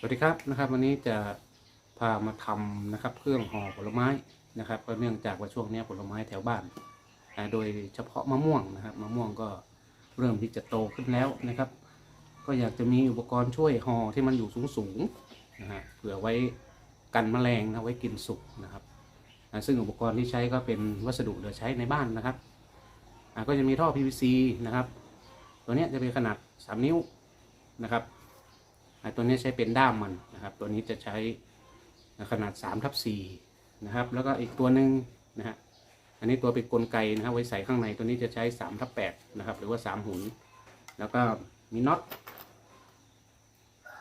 สวัสดีครับนะครับวันนี้จะพามาทำนะครับเครื่องห่อผลไม้นะครับก็เนื่องจากว่าช่วงนี้ผลไม้แถวบ้าน โดยเฉพาะมะม่วงนะครับมะม่วงก็เริ่มที่จะโตขึ้นแล้วนะครับ ก็อยากจะมีอุปกรณ์ช่วยห่อที่มันอยู่สูงๆนะฮะเผื่อไว้กันแมลงนะไว้กินสุกนะครับซึ่งอุปกรณ์ที่ใช้ก็เป็นวัสดุเหลือใช้ในบ้านนะครับก็จะมีท่อ PVC นะครับ ตัวนี้จะเป็นขนาด 3 นิ้วนะครับ ตัวนี้ใช้เป็นด้ามมันนะครับ ตัวนี้จะใช้ขนาด3ทับ4นะครับ แล้วก็อีกตัวหนึ่งนะฮะอันนี้ตัวเป็นกลไกนะครับไว้ใส่ข้างในตัวนี้จะใช้3ทับ8นะครับ หรือว่า 3 หุน แล้วก็มีน็อต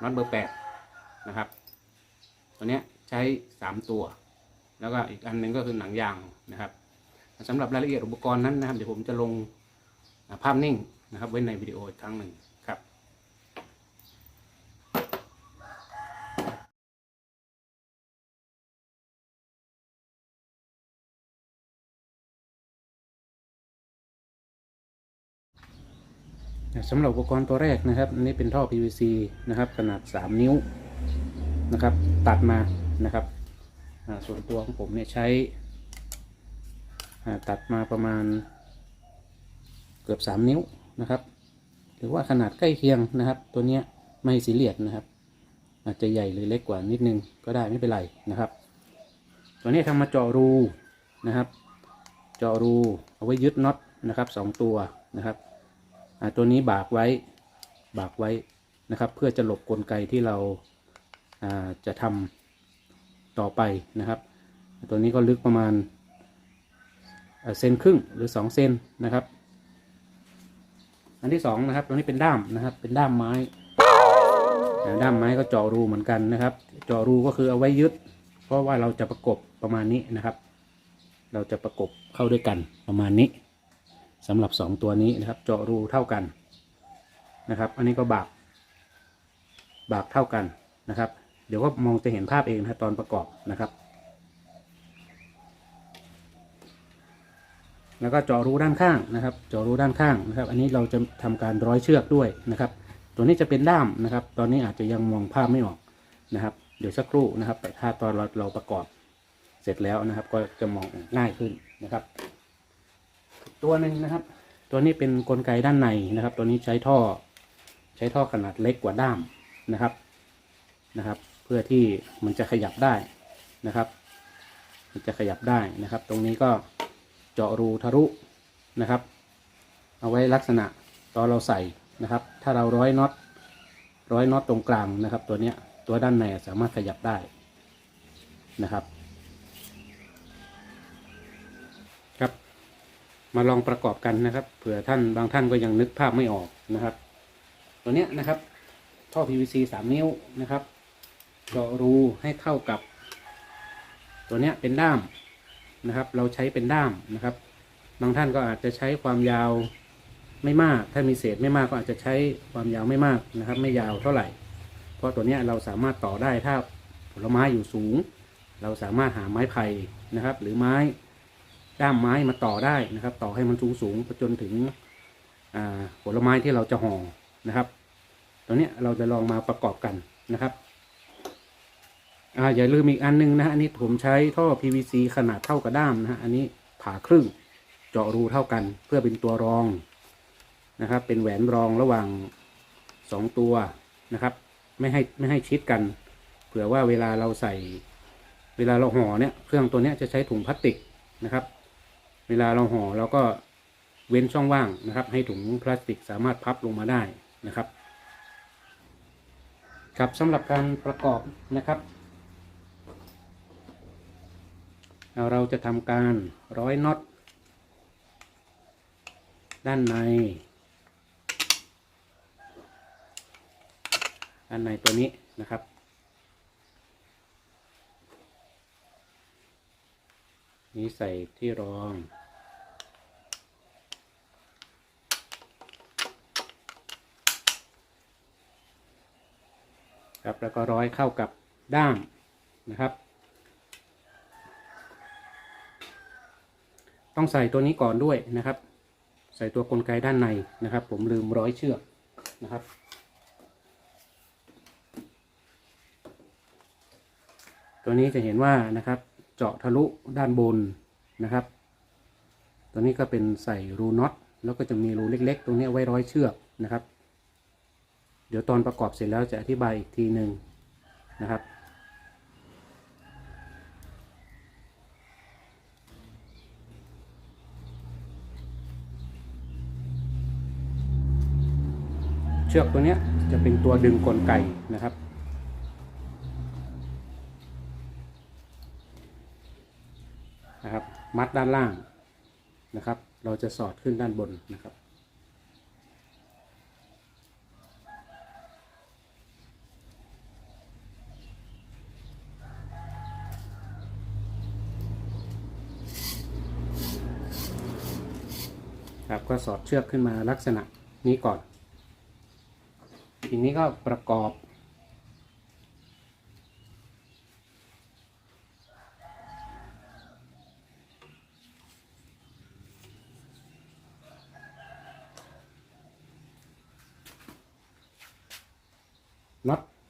น็อตเบอร์8นะครับ ตัวนี้ใช้ 3 ตัว แล้วก็อีกอันหนึ่งก็คือหนังยางนะครับสำหรับรายละเอียดอุปกรณ์นั้นนะครับ เดี๋ยวผมจะลงภาพนิ่งนะครับไว้ในวิดีโออีกครั้งหนึ่งครับ สำหรับอุปกรณ์ตัวแรกนะครับอันนี้เป็นท่อ PVC นะครับขนาด 3 นิ้วนะครับ ตัดมานะครับส่วนตัวของผมเนี่ยใช้ตัดมาประมาณเกือบ 3 นิ้วนะครับ หรือว่าขนาดใกล้เคียงนะครับ ตัวเนี้ยไม่สีเหลียดนะครับ อาจจะใหญ่หรือเล็กกว่านิดนึงก็ได้ไม่เป็นไรนะครับ ตัวนี้ทำมาเจาะรูนะครับ เจาะรูเอาไว้ยึดน็อตนะครับสองตัวนะครับ ตัวนี้บากไว้บากไว้นะครับ เพื่อจะหลบกลไกที่เราจะทำต่อไปนะครับ ตัวนี้ก็ลึกประมาณเซนครึ่งหรือ 2 เซนนะครับ อันที่สองนะครับตัวนี้เป็นด้ามนะครับ เป็นด้ามไม้ด้ามไม้ก็เจาะรูเหมือนกันนะครับ เจาะรูก็คือเอาไว้ยึด เพราะว่าเราจะประกบประมาณนี้นะครับ เราจะประกบเข้าด้วยกันประมาณนี้ สำหรับ 2 ตัวนี้นะครับ เจาะรูเท่ากันนะครับ อันนี้ก็บากบากเท่ากันนะครับ เดี๋ยวก็มองจะเห็นภาพเองนะตอนประกอบนะครับ แล้วก็เจาะรูด้านข้างนะครับ เจาะรูด้านข้างนะครับ อันนี้เราจะทำการร้อยเชือกด้วยนะครับ ตัวนี้จะเป็นด้ามนะครับ ตอนนี้อาจจะยังมองภาพไม่ออกนะครับ เดี๋ยวสักครู่นะครับ แต่ถ้าตอนเราเราประกอบเสร็จแล้วนะครับ ก็จะมองง่ายขึ้นนะครับ ตัวหนึ่งนะครับ ตัวนี้เป็นกลไกด้านในนะครับ ตัวนี้ใช้ท่อ ใช้ท่อขนาดเล็กกว่าด้ามนะครับนะครับ เพื่อที่มันจะขยับได้นะครับ มันจะขยับได้นะครับ ตรงนี้ก็เจาะรูทะลุนะครับ เอาไว้ลักษณะตอนเราใส่นะครับ ถ้าเราร้อยน็อตร้อยน็อตตรงกลางนะครับ ตัวเนี้ยตัวด้านในสามารถขยับได้นะครับ มาลองประกอบกันนะครับ เผื่อท่านบางท่านก็ยังนึกภาพไม่ออกนะครับ ตัวเนี้ยนะครับ ท่อ PVC 3นิ้วนะครับเจาะรูให้เข้ากับ ตัวเนี้ยเป็นด้ามนะครับ เราใช้เป็นด้ามนะครับ บางท่านก็อาจจะใช้ความยาวไม่มาก ถ้ามีเศษไม่มากก็อาจจะใช้ความยาวไม่มากนะครับ ไม่ยาวเท่าไหร่ เพราะตัวเนี้ยเราสามารถต่อได้ถ้าผลไม้อยู่สูง เราสามารถหาไม้ไผ่นะครับ หรือไม้ ด้ามไม้มาต่อได้นะครับ ต่อให้มันสูงสูงไปจนถึงผลไม้ที่เราจะห่อนะครับตัวนี้เราจะลองมาประกอบกันนะครับออย่าลืมอีกอันหนึงนะฮะอันนี้ผมใช้ท่อ PVC ขนาดเท่ากับด้ามนะฮะอันนี้ผ่าครึ่งเจาะรูเท่ากัน เพื่อเป็นตัวรองนะครับ เป็นแหวนรองระหว่างสองตัวนะครับ ไม่ให้ไม่ให้ชิดกัน เผื่อว่าเวลาเราใส่เวลาเราห่อเนี่ยเครื่องตัวนี้จะใช้ถุงพลาสติกนะครับ เวลาเราห่อเราก็เว้นช่องว่างนะครับ ให้ถุงพลาสติกสามารถพับลงมาได้นะครับครับสำหรับการประกอบนะครับเอาเราจะทำการร้อยน็อตด้านในด้านในตัวนี้นะครับ นี้ใส่ที่รอง ครับแล้วก็ร้อยเข้ากับด้ามนะครับ ต้องใส่ตัวนี้ก่อนด้วยนะครับ ใส่ตัวกลไกด้านในนะครับ ผมลืมร้อยเชือกนะครับตัวนี้จะเห็นว่านะครับ เจาะทะลุด้านบนนะครับ ตัวนี้ก็เป็นใส่รูน็อตแล้วก็จะมีรูเล็ก ๆ ตรงนี้ไว้ร้อยเชือกนะครับ เดี๋ยวตอนประกอบเสร็จแล้วจะอธิบายอีกทีหนึ่งนะครับ เชือกตัวนี้จะเป็นตัวดึงกลไกนะครับ นะครับ มัดด้านล่างนะครับ เราจะสอดขึ้นด้านบนนะครับ ครับก็สอดเชือกขึ้นมาลักษณะนี้ก่อนทีนี้ก็ประกอบ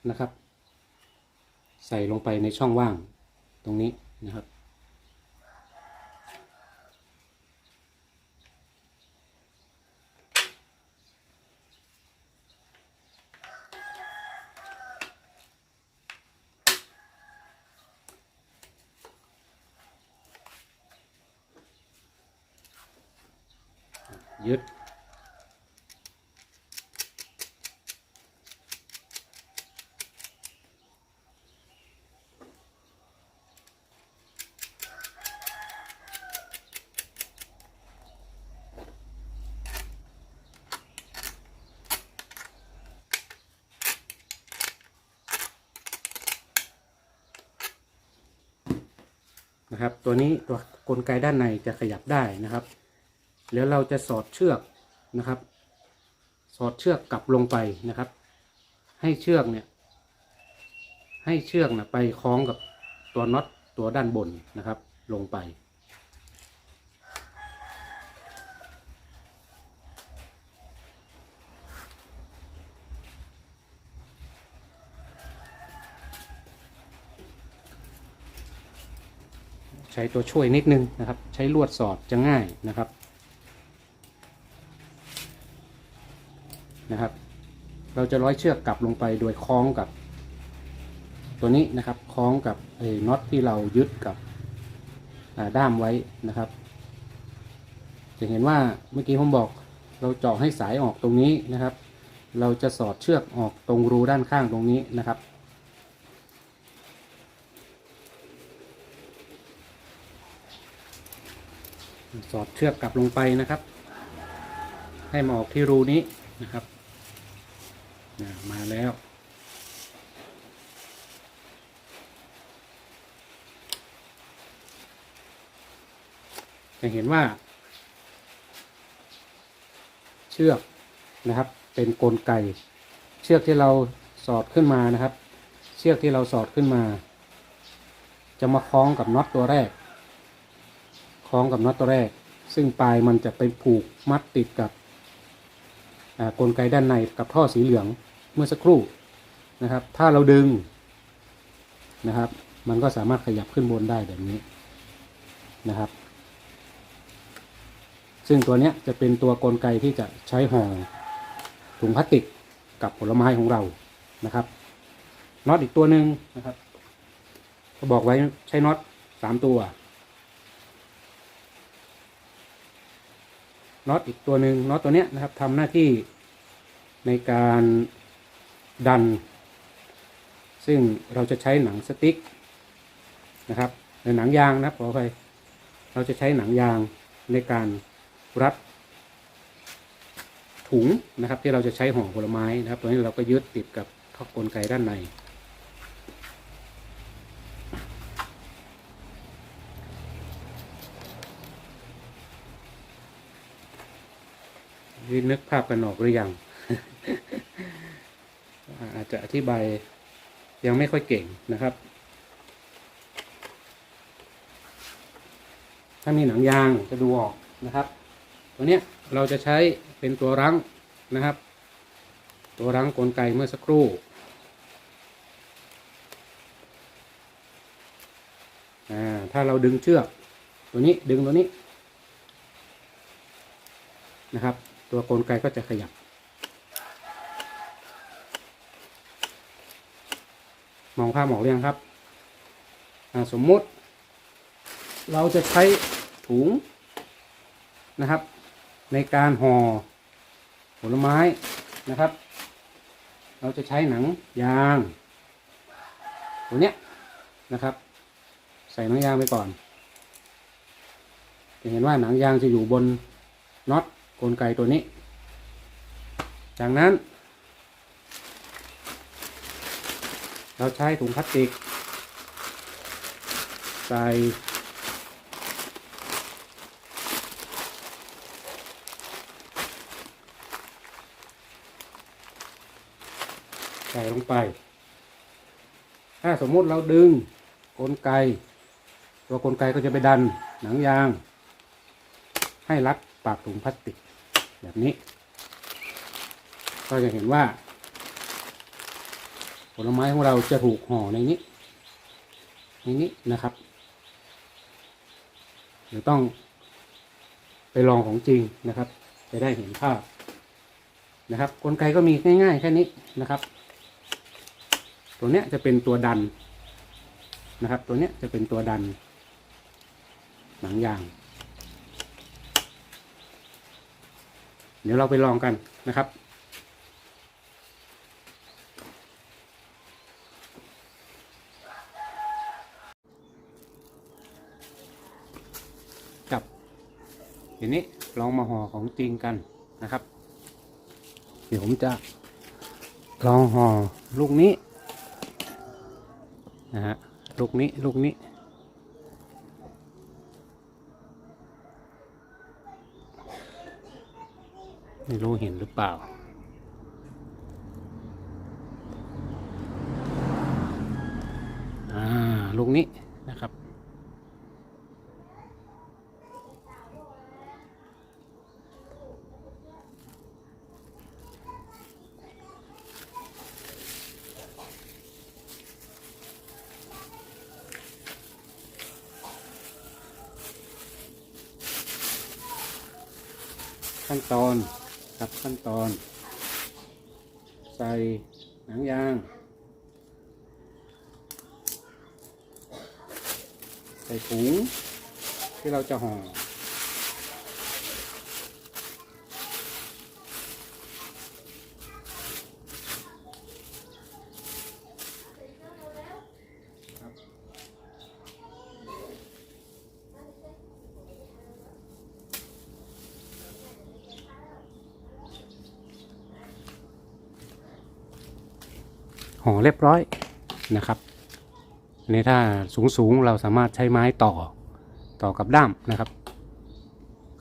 นะครับ ใส่ลงไปในช่องว่างตรงนี้นะครับ ยึด นะครับ ตัวนี้ตัวกลไกด้านในจะขยับได้นะครับ แล้วเราจะสอดเชือกนะครับ สอดเชือกกลับลงไปนะครับ ให้เชือกเนี่ย ให้เชือกนะไปคล้องกับตัวน็อตตัวด้านบนนะครับ ลงไป ช้ตัวช่วยนิดนึงนะครับ ใช้ลวดสอดจะง่ายนะครับนะครับ เราจะร้อยเชือกกลับลงไปโดยคล้องกับ ตัวนี้นะครับคล้องกับไอ้น็อตที่เรายึดกับด้ามไว้นะครับ จะเห็นว่าเมื่อกี้ผมบอกเราเจาะให้สายออกตรงนี้นะครับ เราจะสอดเชือกออกตรงรูด้านข้างตรงนี้นะครับ สอดเชือกกลับลงไปนะครับ ให้มาออกที่รูนี้นะครับนะมาแล้ว จะเห็นว่า เชือกนะครับ เป็นกลไก เชือกที่เราสอดขึ้นมานะครับ เชือกที่เราสอดขึ้นมา จะมาคล้องกับน็อตตัวแรก คล้องกับน็อตตัวแรก ซึ่งปลายมันจะไปผูกมัดติดกับกลไกด้านในกับท่อสีเหลืองเมื่อสักครู่นะครับ ถ้าเราดึงนะครับ มันก็สามารถขยับขึ้นบนได้แบบนี้นะครับ ซึ่งตัวนี้จะเป็นตัวกลไกที่จะใช้ห่อถุงพลาสติกกับผลไม้ของเรานะครับน็อตอีกตัวหนึ่งนะครับ ก็บอกไว้ใช้น็อตสามตัว น็อตอีกตัวหนึ่งน็อตตัวเนี้ยนะครับทำหน้าที่ในการดัน ซึ่งเราจะใช้หนังสติ๊กนะครับหรือหนังยางนะครับขอไปเราจะใช้หนังยางในการรัดถุงนะครับที่เราจะใช้ห่อผลไม้นะครับตัวนี้เราก็ยึดติดกับข้อกลไกด้านใน วินึกภาพกันออกหรือยัง อาจจะอธิบายยังไม่ค่อยเก่งนะครับ ถ้ามีหนังยางจะดูออกนะครับ ตัวเนี้ยเราจะใช้เป็นตัวรั้งนะครับ ตัวรั้งกลไกเมื่อสักครู่ถ้าเราดึงเชือก ตัวนี้ดึงตัวนี้นะครับ ตัวกลไกก็จะขยับ มองภาพหมอกเรียงครับ สมมุติ เราจะใช้ถุงนะครับ ในการห่อผลไม้นะครับ เราจะใช้หนังยางตัวเนี้ยนะครับ ใส่หนังยางไปก่อนจะเห็นว่าหนังยางจะอยู่บนน็อต กลไกตัวนี้ จากนั้น เราใช้ถุงพลาสติก ใส่ใส่ลงไป ถ้าสมมุติเราดึงกลไก ตัวกลไกก็จะไปดันหนังยาง ให้รัดปากถุงพลาสติก แบบนี้ ก็จะเห็นว่า ผลไม้ของเราจะถูกห่อในนี้ในนี้นะครับเดี๋ยวต้องไปลองของจริงนะครับ จะได้เห็นภาพนะครับ กลไกก็มีง่ายๆแค่นี้นะครับ ตัวเนี้ยจะเป็นตัวดันนะครับ ตัวเนี้ยจะเป็นตัวดันหนังยาง ดี๋ยวเราไปลองกันนะครับกับทีนี้ลองมาห่อของจริงกันนะครับ เดี๋ยวผมจะลองห่อลูกนี้นะฮะลูกนี้ลูกนี้ ไม่รู้เห็นหรือเปล่า อ่า ลูกนี้นะครับ ขั้นตอน ครับขั้นตอน ใส่หนังยาง ใส่ถุงที่เราจะห่อ ห่อเรียบร้อยนะครับอันนี้ถ้าสูงสูงเราสามารถใช้ไม้ต่อต่อกับด้ามนะครับ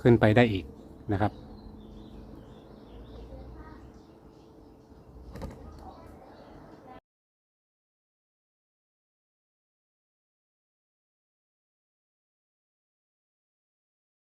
ขึ้นไปได้อีกนะครับ